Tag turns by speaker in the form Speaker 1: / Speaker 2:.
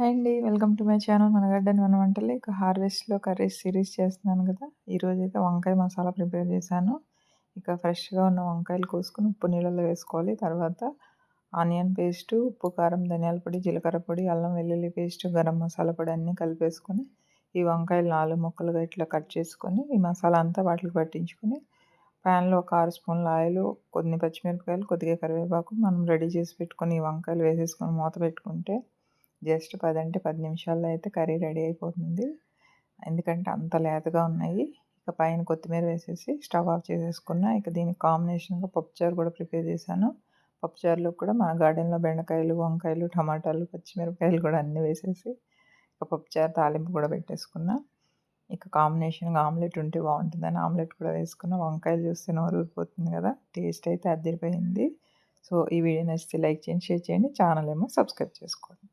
Speaker 1: Hi అండి. Welcome to my channel మన garden మన వంటలు ఇక హార్వెస్ట్లో కర్రీస్ సిరీస్ చేస్తున్నాను కదా. ఈరోజు అయితే వంకాయ మసాలా ప్రిపేర్ చేశాను. ఇక ఫ్రెష్గా ఉన్న వంకాయలు కోసుకుని ఉప్పు నీళ్ళలో వేసుకోవాలి. తర్వాత ఆనియన్ పేస్టు ఉప్పు కారం ధనియాల పొడి జీలకర్ర పొడి అల్లం వెల్లుల్లి పేస్ట్ గరం మసాలా పొడి అన్నీ కలిపేసుకొని ఈ వంకాయలు నాలుగు ముక్కలుగా ఇట్లా కట్ చేసుకొని ఈ మసాలా అంతా వాటికి పట్టించుకొని ప్యాన్లో ఒక ఆరు స్పూన్ల ఆయిల్ కొన్ని పచ్చిమిరపకాయలు కొద్దిగా కరివేపాకు మనం రెడీ చేసి పెట్టుకొని ఈ వంకాయలు వేసేసుకొని మూత పెట్టుకుంటే జస్ట్ పది అంటే పది నిమిషాల్లో అయితే కర్రీ రెడీ అయిపోతుంది. ఎందుకంటే అంత లేతగా ఉన్నాయి. ఇక పైన కొత్తిమీర వేసేసి స్టవ్ ఆఫ్ చేసేసుకున్న ఇక దీనికి కాంబినేషన్గా పప్పుచారు కూడా ప్రిపేర్ చేశాను. పప్పుచారులో కూడా మన గార్డెన్లో బెండకాయలు వంకాయలు టమాటాలు పచ్చిమిరపకాయలు కూడా అన్నీ వేసేసి ఇక పప్పుచారు తాలింపు కూడా పెట్టేసుకున్నా. ఇక కాంబినేషన్గా ఆమ్లెట్ ఉంటే బాగుంటుందని ఆమ్లెట్ కూడా వేసుకున్న. వంకాయలు చూస్తే నోరు ఊరిపోతుంది కదా టేస్ట్ అయితే అద్దరిపోయింది సో ఈ వీడియో నచ్చితే లైక్ చేయండి షేర్ చేయండి. ఛానల్ ఏమో సబ్స్క్రైబ్ చేసుకోండి.